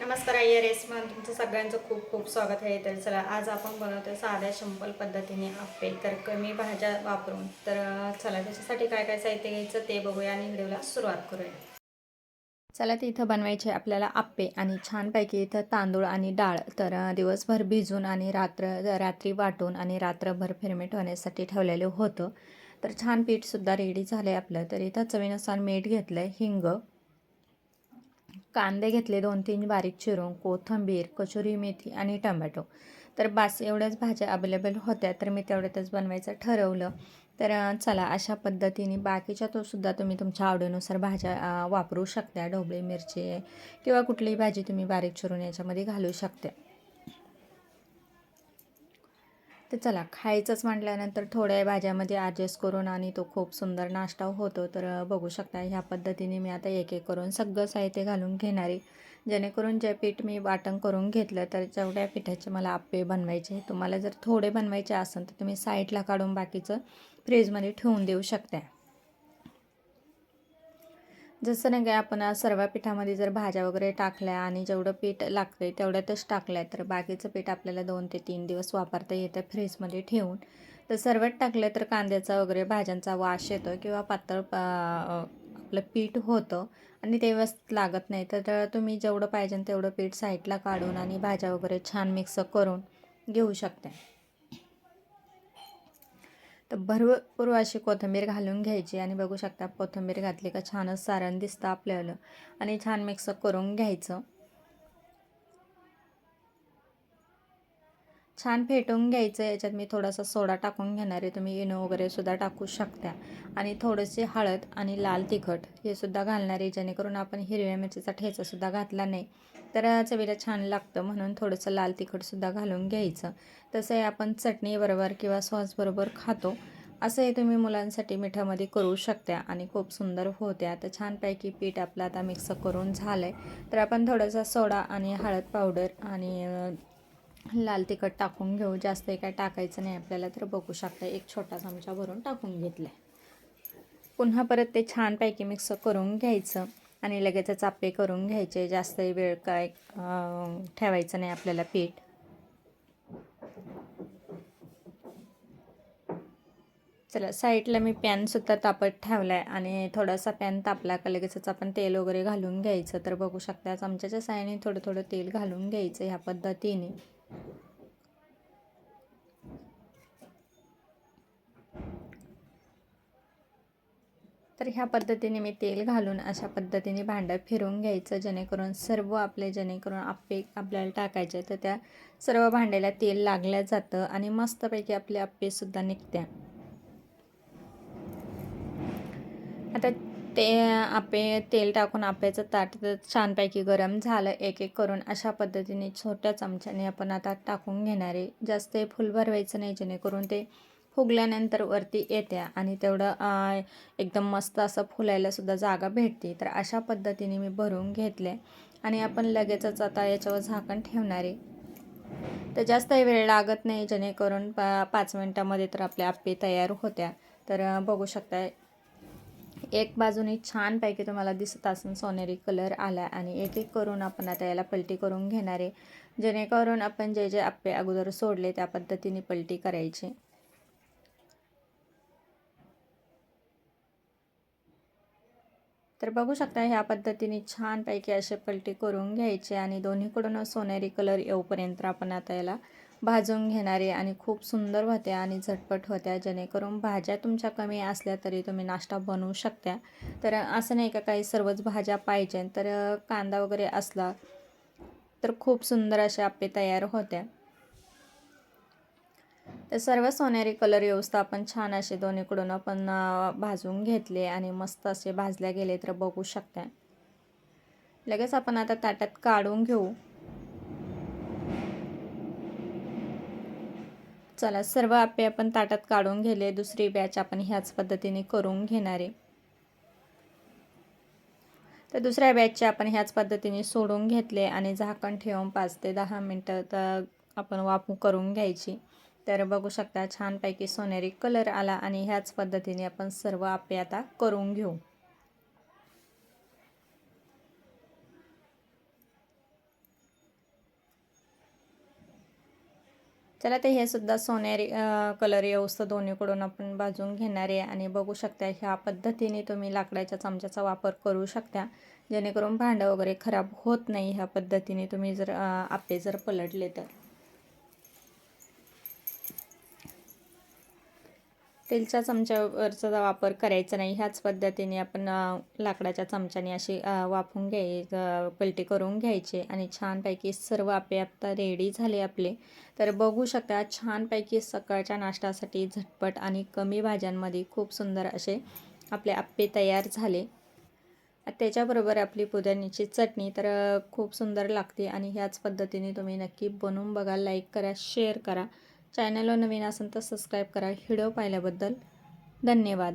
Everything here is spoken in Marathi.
नमस्कार आई रेसमध्ये तुमचं सगळ्यांचं खूप खूप स्वागत आहे. तर चला आज आपण बनवतो साध्या शंपल पद्धतीने आप्पे. तर कमी भाज्या वापरून. तर चला त्याच्यासाठी काय काय साहित्य घ्यायचं ते बघूया आणि व्हिडिओला सुरुवात करूया. चला तर इथं बनवायचे आपल्याला आप्पे आणि छानपैकी इथं तांदूळ आणि डाळ. तर दिवसभर भिजून आणि रात्र रात्री वाटून आणि रात्रभर फिरमेट होण्यासाठी ठेवलेलं होतं. तर छान पीठसुद्धा रेडी झालं आहे आपलं. तर इथं चवीनुसार मीठ घेतलं आहे हिंग कांदे घेतले दोन तीन बारीक चिरून कोथिंबीर कचोरी मेथी आणि टमॅटो. तर बास एवढ्याच भाज्या अवेलेबल होत्या तर मी तेवढ्यातच बनवायचं ठरवलं. तर चला अशा पद्धतीने बाकीच्या तो सुद्धा तुम्ही तुमच्या आवडीनुसार भाज्या वापरू शकता ढोबळी मिरची किंवा कुठलीही भाजी तुम्ही बारीक चिरून याच्यामध्ये घालू शकता. तर चला खायचंच म्हटल्यानंतर थोड्या भाज्यामध्ये ॲडजस्ट करून आणि तो खूप सुंदर नाश्ता होतो. तर बघू शकता ह्या पद्धतीने मी आता एक एक करून सगळं साहित्य घालून घेणारी जेणेकरून जे पीठ मी वाटण करून घेतलं तर जेवढ्या पिठाचे मला आप्पे बनवायचे तुम्हाला जर थोडे बनवायचे असेल तर तुम्ही साईडला काढून बाकीचं फ्रीजमध्ये ठेवून देऊ शकता. जसं नाही काय आपण सर्व पिठामध्ये जर भाज्या वगैरे टाकल्या आणि जेवढं पीठ लागतं आहे तेवढ्यातच टाकलं तर बाकीचं पीठ आपल्याला दोन ते तीन दिवस वापरता येतं फ्रीजमध्ये ठेवून. तर सर्वात टाकलं तर कांद्याचा वगैरे भाज्यांचा वास येतो किंवा पातळ आपलं पीठ होतं आणि ते व्यवस्थित लागत नाही. तर तुम्ही जेवढं पाहिजे तेवढं पीठ साईडला काढून आणि भाज्या वगैरे छान मिक्स करून घेऊ शकता. तर भरपूर अशी कोथिंबीर घालून घ्यायची आणि बघू शकता कोथिंबीर घातली का छानच सारण दिसतं आपल्याला. आणि छान मिक्स करून घ्यायचं. छान फेटून घ्यायचं याच्यात मी थोडासा सोडा टाकून घेणार आहे. तुम्ही इनो वगैरे सुद्धा टाकू शकता. आणि थोडीशी हळद आणि लाल तिखट हे सुद्धा घालणार आहे. जेणेकरून आपण हिरव्या मिरचीचा ठेचासुद्धा घातला नाही तर चवीला छान लागतं. म्हणून थोडंसं लाल तिखटसुद्धा घालून घ्यायचं. तसं हे आपण चटणीबरोबर किंवा सॉसबरोबर खातो. असं हे तुम्ही मुलांसाठी मिठामध्ये करू शकता आणि खूप सुंदर होत्या. तर छानपैकी पीठ आपलं आता मिक्स करून झालं आहे तर आपण थोडासा सोडा आणि हळद पावडर आणि लाल तिखट टाकून घेऊ. जास्त काय टाकायचं नाही आपल्याला तर बघू शकता एक छोटा चमचा भरून टाकून घेतला आहे पुन्हा परत ते छानपैकी मिक्स करून घ्यायचं आणि लगेचच चापे करून घ्यायचे. जास्त वेळ काय ठेवायचं नाही आपल्याला पीठ. चला साईडला मी पॅनसुद्धा तापत ठेवला आहे आणि थोडासा पॅन तापला का लगेचच आपण तेल वगैरे घालून घ्यायचं. तर बघू शकता चमच्याच्या साहाय्याने थोडं थोडं तेल घालून घ्यायचं ह्या पद्धतीने. तर ह्या पद्धतीने मी तेल घालून अशा पद्धतीने भांडं फिरवून घ्यायचं जेणेकरून सर्व आपले जेणेकरून आप्पे आपल्याला टाकायचे तर त्या सर्व भांड्याला तेल लागलं जातं आणि मस्तपैकी आपले आप्पेसुद्धा निघत्या. आता ते आपे तेल टाकून आप्याचं ताट तर छानपैकी गरम झालं एक एक करून अशा पद्धतीने छोट्या चमच्याने आपण आता टाकून घेणार आहे. जास्त फुल भरवायचं नाही जेणेकरून ते फुगल्यानंतर वरती येत्या आणि तेवढं एकदम मस्त असं फुलायलासुद्धा जागा भेटते. तर अशा पद्धतीने मी भरून घेतले आणि आपण लगेचच आता याच्यावर झाकण ठेवणार आहे. तर जास्त वेळ लागत नाही जेणेकरून पा पाच मिनटामध्ये तर आपल्या आप्पे तयार होत्या. तर बघू शकता एक बाजूने छानपैकी तुम्हाला दिसत असून सोनेरी कलर आला आणि एक एक करून आपण आता याला पलटी करून घेणार आहे. जेणेकरून आपण जे जे आप्पे अगोदर सोडले त्या पद्धतीने पलटी करायची. तर बघू शकता ह्या पद्धतीने छानपैकी असे पलटी करून घ्यायचे आणि दोन्हीकडून सोनेरी कलर येऊपर्यंत आपण आता याला भाजून घेणारे आणि खूप सुंदर होत्या आणि झटपट होत्या. जेणेकरून भाज्या तुमच्या कमी असल्या तरी तुम्ही नाश्ता बनवू शकता तर असं नाही का काही सर्वच भाज्या पाहिजे. तर कांदा वगैरे असला तर खूप सुंदर अशा आप्पे तयार होत्या. तर सर्व सोनेरी कलर व्यवस्था आपण छान असे दोन्हीकडून आपण भाजून घेतले आणि मस्त असे भाजल्या गेले तर बघू शकता लगेच आपण आता ताटात काढून घेऊ. चला सर्व आपे आपण ताटात काढून घेले दुसरी बॅच आपण ह्याच पद्धतीने करून घेणारे तर दुसऱ्या बॅचचे आपण ह्याच पद्धतीने सोडून घेतले आणि झाकण ठेवून पाच ते दहा मिनटं तर आपण वाफू करून घ्यायची. तर बघू शकता छानपैकी सोनेरी कलर आला आणि ह्याच पद्धतीने आपण सर्व आपे आता करून घेऊ. चला ते हे सुद्धा सोनेरी कलर येऊस्त दोन्हीकडून आपण भाजून घेणार आहे आणि बघू शकता ह्या पद्धतीने तुम्ही लाकडाच्या चमच्याचा वापर करू शकता. जेणेकरून भांडं वगैरे खराब होत नाही ह्या पद्धतीने तुम्ही जर अ, आपे जर पलटले तर. स्टीलच्या चमच्यावरचा वापर करायचा नाही ह्याच पद्धतीने आपण लाकडाच्या चमच्याने अशी वाफून घ्याय पलटी करून घ्यायचे आणि छानपैकी सर्व आपे आता रेडी झाले आपले. तर बघू शकता छानपैकी सकाळच्या नाश्त्यासाठी झटपट आणि कमी भाज्यांमध्ये खूप सुंदर असे आपले आप्पे तयार झाले. त्याच्याबरोबर आपली पुदिन्याची चटणी तर खूप सुंदर लागते आणि ह्याच पद्धतीने तुम्ही नक्की बनवून बघा लाईक करा शेअर करा. चॅनलवर नवीन असेल तर सबस्क्राईब करा. व्हिडिओ पाहिल्याबद्दल धन्यवाद.